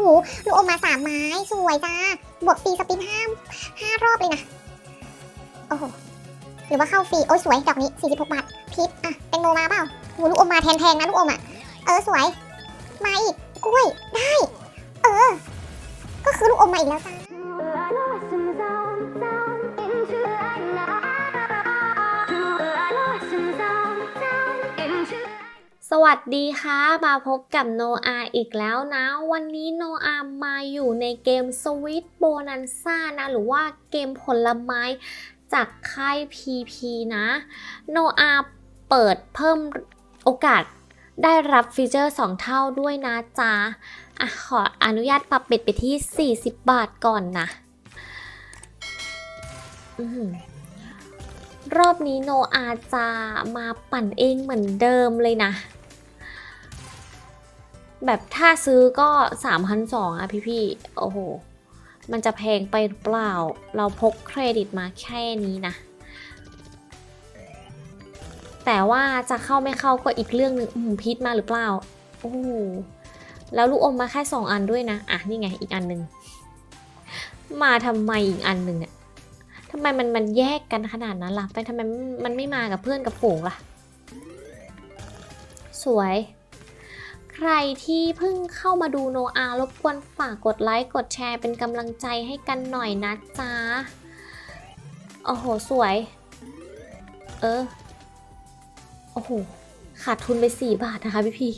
หูลูกอมมาสามไม้ สวยจ้า บวกฟรีสปินห้าห้ารอบเลยนะ โอ้โห หรือว่าเข้าฟรี โอ้ยสวย ดอกนี้ 46 บาทพิษอะแตงโมมาเปล่าหูลูกอมมาแทนๆนะลูกอมอะ เออ สวย มาอีก กล้วย ได้ เออ ก็คือลูกอมมาอีกแล้วจ้า สวัสดีค่ะ มาพบกับโนอาอีกแล้วนะ วันนี้โนอามาอยู่ในเกม Sweet Bonanza นะ หรือว่าเกมผลไม้จากค่าย PP นะโนอาเปิดเพิ่มโอกาสได้รับฟีเจอร์ 2 เท่าด้วยนะจ๊ะอะขออนุญาตปรับเบ็ดไปที่ 40 บาทก่อนนะอรอบนี้โนอาจะมาปั่นเองเหมือนเดิมเลยนะ แบบถ้าซื้อก็3,200อะพี่พี่โอ้โห มันจะแพงไปหรือเปล่า เราพกเครดิตมาแค่นี้นะ แต่ว่าจะเข้าไม่เข้าก็อีกเรื่องหนึ่งอืมพิษมาหรือเปล่า โอ้โห แล้วลูกอมมาแค่2อันด้วยนะ อะ นี่ไงอีกอันหนึ่ง มาทำไมอีกอันหนึ่งเนี่ยทำไมมันมันแยกกันขนาดนั้นล่ะ ไปทำไมมันไม่มากับเพื่อนกับฝูงล่ะ สวย ใครที่เพิ่งเข้ามาดูโนอา รบกวนฝากกดไลค์ กดแชร์เป็นกำลังใจให้กันหน่อยนะจ๊ะ โอ้โห สวย เออ โอ้โห ขาดทุนไป 4 บาทนะคะพี่พี่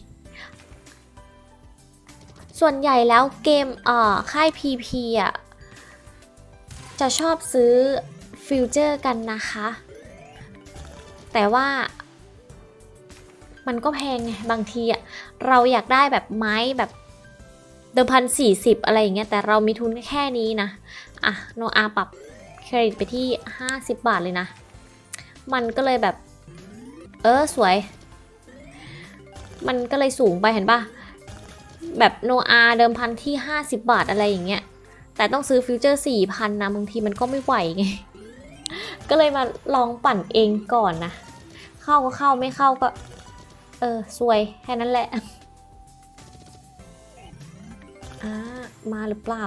ส่วนใหญ่แล้วเกมเอ่อค่าย PP อะ จะชอบซื้อฟิวเจอร์กันนะคะ แต่ว่า มันก็แพงไงบางทีอะเราอยากได้แบบไม้แบบเดิมพันสี่สิบอะไรอย่างเงี้ยแต่เรามีทุนแค่นี้นะอะโนอาปรับเครดิตไปที่ 50 บาทเลยนะ มันก็เลยแบบ เออสวย มันก็เลยสูงไปเห็นปะแบบโนอาเดิมพันที่ 50 บาทอะไรอย่างเงี้ยแต่ต้องซื้อฟิวเจอร์4,000นะบางทีมันก็ไม่ไหวไง ก็เลยมาลองปั่นเองก่อนนะ เข้าก็เข้าไม่เข้าก็ เออสวยแค่นั้นแหละอ่ามาหรือเปล่า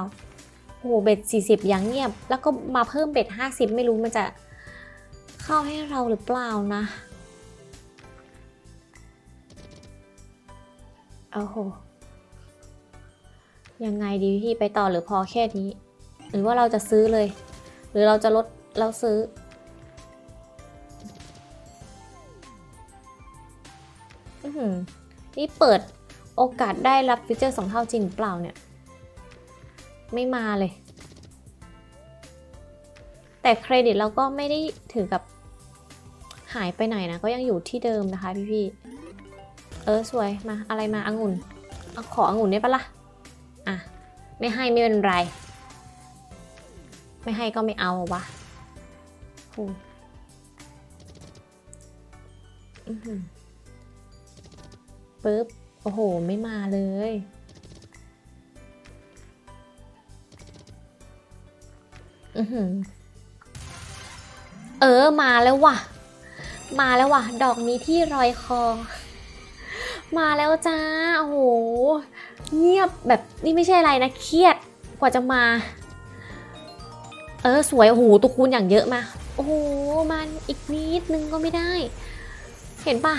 โอ้โหเบ็ด40ยังเงียบ แล้วก็มาเพิ่มเบ็ด50 ไม่รู้มันจะเข้าให้เราหรือเปล่านะโอ้โหยังไงดีพี่ไปต่อหรือพอแค่นี้ หรือว่าเราจะซื้อเลย หรือเราจะลดเราซื้อ นี่เปิดโอกาสได้รับฟีเจอร์สองเท่าจริงเปล่าเนี่ย ไม่มาเลย แต่เครดิตเราก็ไม่ได้ถือกับหายไปไหนนะ ก็ยังอยู่ที่เดิมนะคะพี่ๆ เออสวยมาอะไรมาองุ่นเอาขอองุ่นได้ปะล่ะ อะ ไม่ให้ไม่เป็นไร ไม่ให้ก็ไม่เอาวะอือหือ ปุ๊บ โอ้โห ไม่มาเลย อือหือ เออ มาแล้วว่ะ มาแล้วว่ะ ดอกนี้ที่รอยคอ มาแล้วจ้า โอ้โห เงียบแบบนี่ไม่ใช่อะไรนะ เครียดกว่าจะมา เออ สวย โอ้โหตัวคูณอย่างเยอะมา โอ้โห มันอีกนิดนึงก็ไม่ได้ เห็นปะ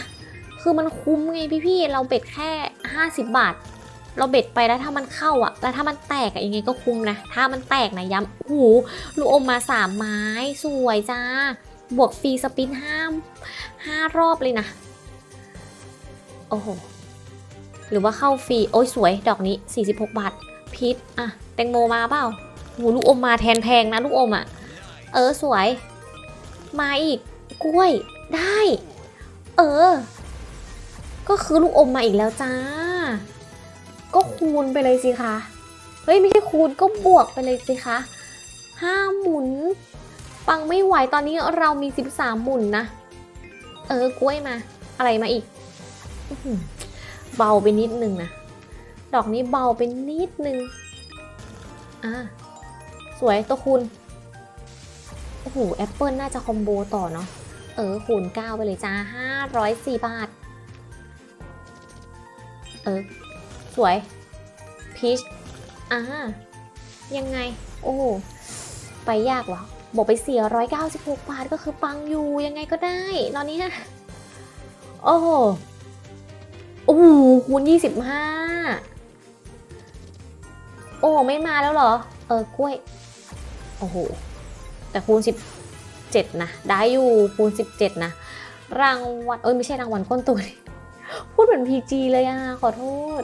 คือมันคุ้มไงพี่ๆ เราเบ็ดแค่ 50 บาท เราเบ็ดไปแล้วถ้ามันเข้าอะ แล้วถ้ามันแตกอะยังไงก็คุ้มนะ ถ้ามันแตกนะย้ำโอ้โหลูกอมมาสามไม้สวยจ้า บวกฟรีสปินห้าห้ารอบเลยนะ โอ้โห หรือว่าเข้าฟรี โอ้ยสวยดอกนี้ 46 บาท พิษอะแตงโมมาเปล่าโหลูกอมมาแทนแพงนะลูกอมอะเออสวย มาอีกกล้วยได้ เออ ก็คือลูกอมมาอีกแล้วจ้า ก็คูณไปเลยสิคะ เฮ้ยไม่ใช่คูณก็บวกไปเลยสิคะห้าหมุน ปังไม่ไหวตอนนี้เรามี 13 หมุนนะ เออกล้วยมา อะไรมาอีก เบาไปนิดนึงนะ ดอกนี้เบาไปนิดนึง อ่าสวยตัวคูณโอ้โหแอปเปิลน่าจะคอมโบต่อเนาะ เออคูณ9ไปเลยจ้า504 บาท เออ สวยพีชอ่ายังไง โอ้ไปยากวะบอกไปเสีย196บหกบาทก็คือปังอยู่ ยังไงก็ได้ ตอนนี้นะ โอ้โหโอ้โหคูณ25โอ้ไม่มาแล้วเหรอ เออกล้วย โอ้โห แต่คูณ17นะ ได้อยู่คูณ17นะ รางวัล เอ้ย ไม่ใช่รางวัลก้นตัวดิ พูดเหมือนพีจีเลยอะ ขอโทษ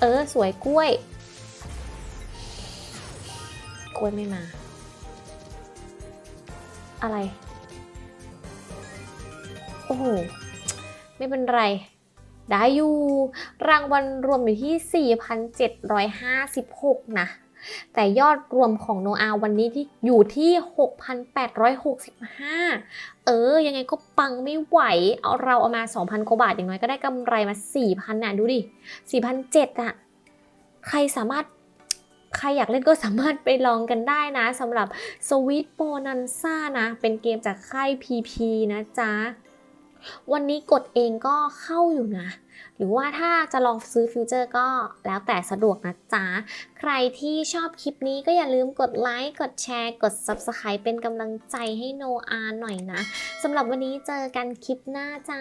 เออ สวยกล้วย กล้วยไม่มา อะไร โอ้โห ไม่เป็นไร ได้อยู่ รางวัลรวมอยู่ที่ 4,756 นะ แต่ยอดรวมของโนอาวันนี้ที่อยู่ที่ 6,865 เออ ยังไงก็ปังไม่ไหว เอาเราเอามา 2,000 กว่าบาทอย่างน้อยก็ได้กำไรมา 4,000น่ะดูดิ 4,700อะใครสามารถใครอยากเล่นก็สามารถไปลองกันได้นะสำหรับ Sweet Bonanza นะ เป็นเกมจากค่าย PP นะจ๊ะ วันนี้กดเองก็เข้าอยู่นะ หรือว่าถ้าจะลองซื้อฟิวเจอร์ก็แล้วแต่สะดวกนะจ๊ะ ใครที่ชอบคลิปนี้ก็อย่าลืมกดไลค์ กดแชร์ กด Subscribe เป็นกำลังใจให้โนอาหน่อยนะสำหรับวันนี้เจอกันคลิปหน้าจ้า